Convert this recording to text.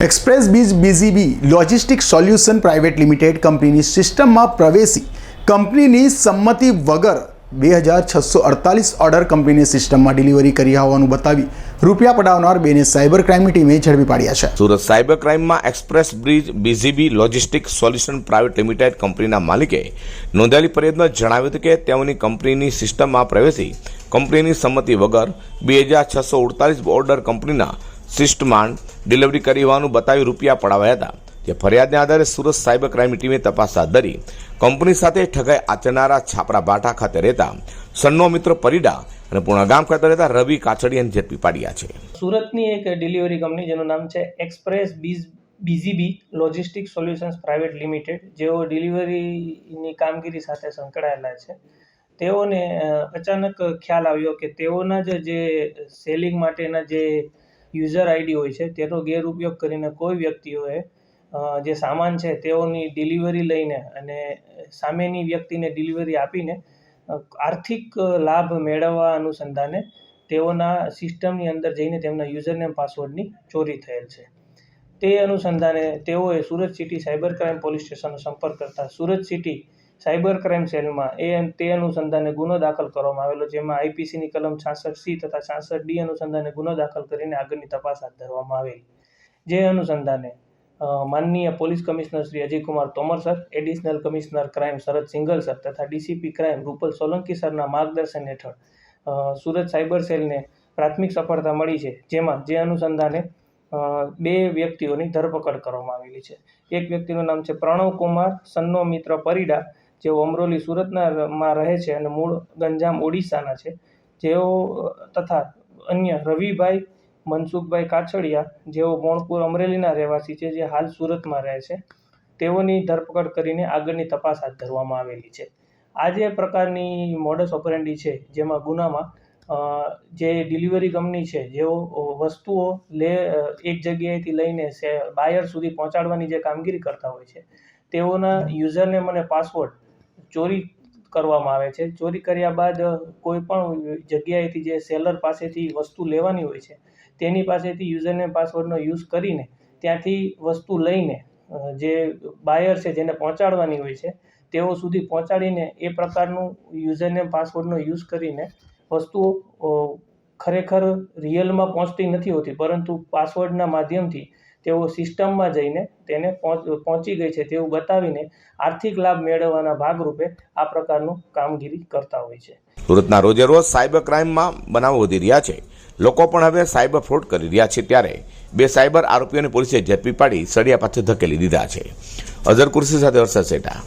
Express બીજ BGB logistic solution private limited કંપનીની સિસ્ટમમાં પ્રવેશી કંપનીની સંમતિ વગર બે હજાર છસો અડતાલીસ ઓર્ડર કંપનીની સિસ્ટમમાં ડિલિવરી કરી હોવાનું બતાવી રૂપિયા પડાવનાર બેને સાયબર ક્રાઇમની ટીમે ઝડપી પાડ્યા છે. Surat cyber ક્રાઇમમાં express bridge BGB logistic solution private limited કંપનીના માલિકે નોંધાયેલી ફરિયાદમાં જણાવ્યું હતું કે તેઓની કંપનીની સિસ્ટમમાં પ્રવેશી કંપનીની સંમતિ વગર બે હજાર છસો અડતાલીસ ઓર્ડર કંપનીના સિસ્ટમાં ડિલિવરી કરી હોવાનું બતાવી રૂપિયા પડાવ્યા હતા, જે ફરિયાદને આધારે સુરત સાયબર ક્રાઇમની ટીમે તપાસ હાથ ધરી કંપની સાથે ઠગાઈ આચરનારા છાપરા બાટા ખાતે રહેતા સન્નો મિત્ર પરિડા અને પૂર્ણગામ ખાતે રહેતા રવિ કાછડિયાને ઝડપી પાડ્યા છે. સુરતની એક ડિલિવરી કંપની જેનું નામ છે express bees BGB logistic solutions private limited જેઓ ડિલિવરીની કામગીરી સાથે સંકળાયેલા છે. તેઓને અચાનક ખ્યાલ આવ્યો કે તેઓના જે સેલિંગ માટેના જે યુઝર આઈડી હોય છે, તેનો ગેરઉપયોગ કરીને કોઈ વ્યક્તિઓએ જે સામાન છે તેઓની ડિલિવરી લઈને અને સામેની વ્યક્તિને ડિલિવરી આપીને આર્થિક લાભ મેળવવા અનુસંધાને તેઓના સિસ્ટમની અંદર જઈને તેમના યુઝરનેમ પાસવર્ડની ચોરી થયેલ છે. તે અનુસંધાને તેઓએ Surat city cyber crime police સ્ટેશનનો સંપર્ક કરતા સુરત સિટી સાયબર ક્રાઇમ સેલમાં એ તે અનુસંધાને ગુનો દાખલ કરવામાં આવેલો, જેમાં આઈપીસીની કલમ છાસઠ સી તથા છાસઠ ડી અનુસંધાને ગુનો દાખલ કરીને આગળની તપાસ હાથ ધરવામાં આવેલી. જે અનુસંધાને માનનીય police commissioner Shri Ajaykumar Tomar sir, additional commissioner crime Sharad Singhal sir તથા ડીસીપી ક્રાઇમ રૂપલ સોલંકી સરના માર્ગદર્શન હેઠળ સુરત સાયબર સેલને પ્રાથમિક સફળતા મળી છે, જેમાં જે અનુસંધાને બે વ્યક્તિઓની ધરપકડ કરવામાં આવેલી છે. એક વ્યક્તિનું નામ છે પ્રણવ કુમાર, સન્નો મિત્ર પરિડા જેઓ અમરોલી સુરતના રહે છે અને મૂળ ગંજામ ઓડિશાના છે, જેઓ, તથા અન્ય રવિભાઈ મનસુખભાઈ કાછડિયા, જેઓ મોણપુર અમરેલીના રહેવાસી છે, જે હાલ સુરતમાં રહે છે, તેઓની ધરપકડ કરીને આગળની તપાસ હાથ ધરવામાં આવેલી છે. આ જે પ્રકારની મોડસ ઓપરેન્ડી છે, જેમાં ગુનામાં જે ડિલિવરી કંપની છે, જેઓ વસ્તુઓ લે, એક જગ્યાએથી લઈને બાયર સુધી પહોંચાડવાની જે કામગીરી કરતા હોય છે, તેઓના યુઝરનેમ અને પાસવર્ડ ચોરી કરવામાં આવે છે. ચોરી કર્યા બાદ કોઈ પણ જગ્યાએથી જે સેલર પાસેથી વસ્તુ લેવાની હોય છે, તેની પાસેથી યુઝરનેમ પાસવર્ડનો યુઝ કરીને ત્યાંથી વસ્તુ લઈને જે બાયર છે જેને પહોંચાડવાની હોય છે, તેઓ સુધી પહોંચાડીને એ પ્રકારનું યુઝરનેમ પાસવર્ડનો યુઝ કરીને વસ્તુઓ ખરેખર રિયલમાં પહોંચતી નથી હોતી, પરંતુ પાસવર્ડના માધ્યમથી તેઓ સિસ્ટમમાં જઈને તેને પહોંચી ગઈ છે. તેવું બતાવીને આર્થિક લાભ મેળવવાના ભાગરૂપે આ પ્રકારનું કામગીરી કરતા હોય છે. સુરતના રોજે રોજ સાયબર ક્રાઇમમાં બનાવો વધી રહ્યા છે. લોકો પણ હવે સાયબર ફ્રોડ કરી રહ્યા છે ત્યારે બે સાયબર આરોપીઓને પોલીસે ઝડપી પાડી સળિયા પાછળ ધકેલી દીધા છે. અઝર કુર્સી સાથે હર્ષદ સેઠા.